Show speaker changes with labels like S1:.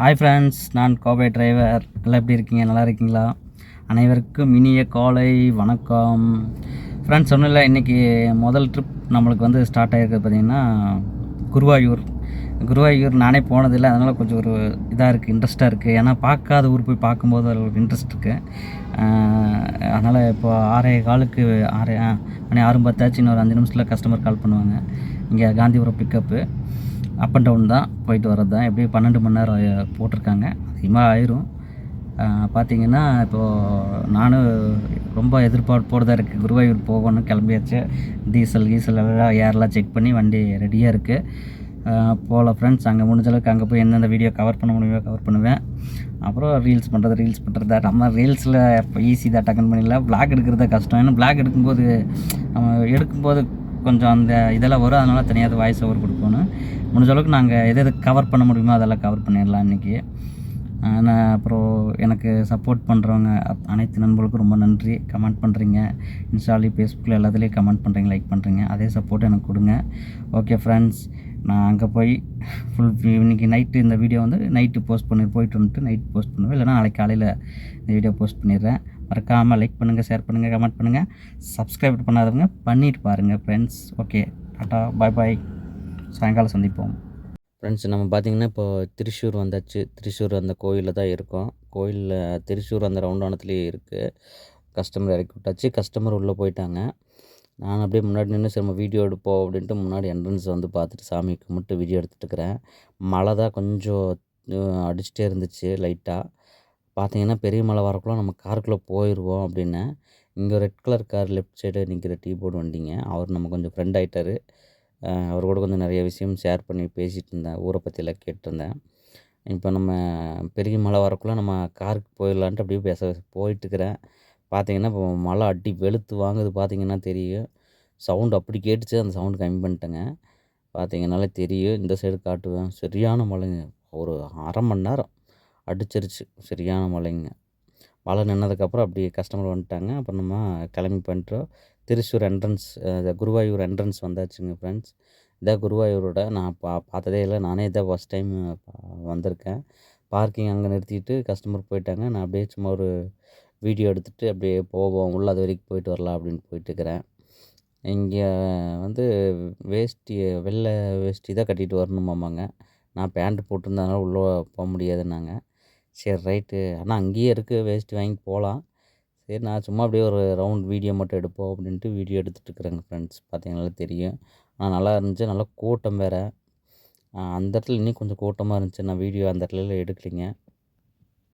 S1: hi friends நான் கோபை driver எல்லாம் எப்படி இருக்கீங்க நல்லா இருக்கீங்களா அனைவருக்கும் இனிய காலை வணக்கம் ஃப்ரெண்ட்ஸ் ஒன்றும் இல்லை இன்றைக்கி முதல் ட்ரிப் நம்மளுக்கு வந்து ஸ்டார்ட் ஆகியிருக்கு பார்த்திங்கன்னா குருவாயூர் குருவாயூர் நானே போனதில்லை அதனால் கொஞ்சம் ஒரு இதாக இருக்குது இன்ட்ரெஸ்ட்டாக இருக்குது ஏன்னா பார்க்காத ஊர் போய் பார்க்கும்போது அதில் ஒரு இன்ட்ரெஸ்ட் இருக்குது அதனால் இப்போ ஆறே காலுக்கு ஆறே மணி ஆறு பத்தாச்சு இன்னொரு அஞ்சு நிமிஷத்தில் கஸ்டமர் கால் பண்ணுவாங்க இங்கே Gandhipuram pickup up and down தான் போயிட்டு வர்றது தான் எப்படியும் பன்னெண்டு மணி நேரம் போட்டிருக்காங்க அதிகமாக ஆயிரும் பார்த்தீங்கன்னா இப்போது நானும் ரொம்ப எதிர்பார்ப்போடு தான் இருக்குது குருவாயூர் போகணும் கிளம்பியாச்சு டீசல் கீசல் எல்லாம் ஏர்லாம் செக் பண்ணி வண்டி ரெடியாக இருக்குது போகல ஃப்ரெண்ட்ஸ் அங்கே முடிஞ்சளவுக்கு அங்கே போய் எந்தெந்த வீடியோ கவர் பண்ண முடியுமோ கவர் பண்ணுவேன் அப்புறம் ரீல்ஸ் பண்ணுறது ரீல்ஸ் பண்ணுறதா நம்ம ரீல்ஸில் இப்போ ஈஸி தான் டக்குன்னு பண்ணிடலாம் பிளாக் எடுக்கிறத கஷ்டம் ஏன்னா பிளாக் எடுக்கும்போது நம்ம எடுக்கும்போது கொஞ்சம் அந்த இதெல்லாம் வரும் அதனால் தனியாக வாய்ஸ் ஓவர் கொடுக்கணும் முடிஞ்ச அளவுக்கு நாங்கள் எது எது கவர் பண்ண முடியுமோ அதெல்லாம் கவர் பண்ணிடலாம் இன்றைக்கி ஆனால் அப்புறம் எனக்கு சப்போர்ட் பண்ணுறவங்க அனைத்து நண்பர்களுக்கும் ரொம்ப நன்றி கமெண்ட் பண்ணுறீங்க இன்ஸ்டாலேயும் ஃபேஸ்புக்கில் எல்லாத்துலேயும் கமெண்ட் பண்ணுறீங்க லைக் பண்ணுறீங்க அதே சப்போர்ட் எனக்கு கொடுங்க ஓகே ஃப்ரெண்ட்ஸ் நான் அங்கே போய் ஃபுல் இன்றைக்கி நைட்டு இந்த வீடியோ வந்து நைட்டு போஸ்ட் பண்ணி போயிட்டு வந்துட்டு நைட் போஸ்ட் பண்ணுவேன் இல்லைனா நாளைக்கு காலையில் இந்த வீடியோ போஸ்ட் பண்ணிடுறேன் மறக்காமல் லைக் பண்ணுங்கள் ஷேர் பண்ணுங்கள் கமெண்ட் பண்ணுங்கள் சப்ஸ்கிரைப் பண்ணாதவங்க பண்ணிட்டு பாருங்கள் friends okay tata bye bye சாயங்காலம் சந்திப்போம்
S2: ஃப்ரெண்ட்ஸ் நம்ம பார்த்திங்கன்னா இப்போது திருச்சூர் வந்தாச்சு திருச்சூர் அந்த கோயிலில் தான் இருக்கோம் கோயிலில் திருச்சூர் அந்த ரவுண்டானத்துலேயே இருக்குது கஸ்டமர் இறக்கி விட்டாச்சு கஸ்டமர் உள்ளே போயிட்டாங்க நான் அப்படியே முன்னாடி நின்று சரி நம்ம வீடியோ எடுப்போம் அப்படின்ட்டு முன்னாடி என்ட்ரன்ஸ் வந்து பார்த்துட்டு சாமி கும்பிட்டு வீடியோ இருக்கிறேன் மழை தான் கொஞ்சம் அடிச்சுட்டே இருந்துச்சு லைட்டாக பார்த்தீங்கன்னா பெரிய மழை வரக்குள்ள நம்ம காருக்குள்ளே போயிடுவோம் அப்படின்னு இங்கே red colour car left side நிற்கிற டீ போர்டு வண்டிங்க அவர் நம்ம கொஞ்சம் ஃப்ரெண்ட் ஆகிட்டார் அவர் கூட கொஞ்சம் நிறைய விஷயம் ஷேர் பண்ணி பேசிகிட்டு இருந்தேன் ஊரை பற்றிலாம் கேட்டிருந்தேன் இப்போ நம்ம பெரிய மழை வரக்குள்ளே நம்ம காருக்கு போயிடலான்ட்டு அப்படியே பேச போயிட்டுருக்கிறேன் பார்த்தீங்கன்னா இப்போ மழை அடி வெளுத்து வாங்குது பார்த்தீங்கன்னா தெரியும் சவுண்டு அப்படி கேட்டுச்சு அந்த சவுண்டு கம்மி பண்ணிட்டேங்க பார்த்தீங்கனாலே தெரியும் இந்த சைடு காட்டுவேன் சரியான மழைங்க ஒரு அரை மணி நேரம் அடிச்சிருச்சு சரியான மழைங்க மழை நின்னதுக்கப்புறம் அப்படி கஸ்டமர் வந்துட்டாங்க அப்புறம் நம்ம கிளம்பி பண்ணிட்டோம் திருச்சூர் என்ட்ரன்ஸ் குருவாயூர் என்ட்ரன்ஸ் வந்தாச்சுங்க ஃப்ரெண்ட்ஸ் இதான் குருவாயூரோட நான் பா பார்த்ததே இல்லை நானே இதான் ஃபஸ்ட் டைம் வந்திருக்கேன் பார்க்கிங் அங்கே நிறுத்திட்டு கஸ்டமர் போயிட்டாங்க நான் அப்படியே சும்மா ஒரு வீடியோ எடுத்துகிட்டு அப்படியே போவோம் உள்ளே அது வரைக்கும் போயிட்டு வரலாம் அப்படின்னு போயிட்டுருக்கிறேன் இங்கே வந்து வேஷ்டி வெள்ளை வேஷ்டி தான் கட்டிகிட்டு வரணுமாமாங்க நான் பேண்ட்டு போட்டிருந்ததுனால உள்ளே போக முடியாதுன்னாங்க சரி ரைட்டு ஆனால் அங்கேயே இருக்குது வேஷ்டி வாங்கி போகலாம் சரி நான் சும்மா அப்படியே ஒரு ரவுண்ட் வீடியோ மட்டும் எடுப்போம் அப்படின்ட்டு வீடியோ எடுத்துகிட்டு இருக்கிறேங்க ஃப்ரெண்ட்ஸ் பார்த்தீங்கன்னா தெரியும் ஆனால் நல்லா இருந்துச்சு நல்லா கூட்டம் வேறு அந்த இடத்துல இன்னும் கொஞ்சம் கூட்டமாக இருந்துச்சு நான் வீடியோ அந்த இடத்துல எடுக்கலைங்க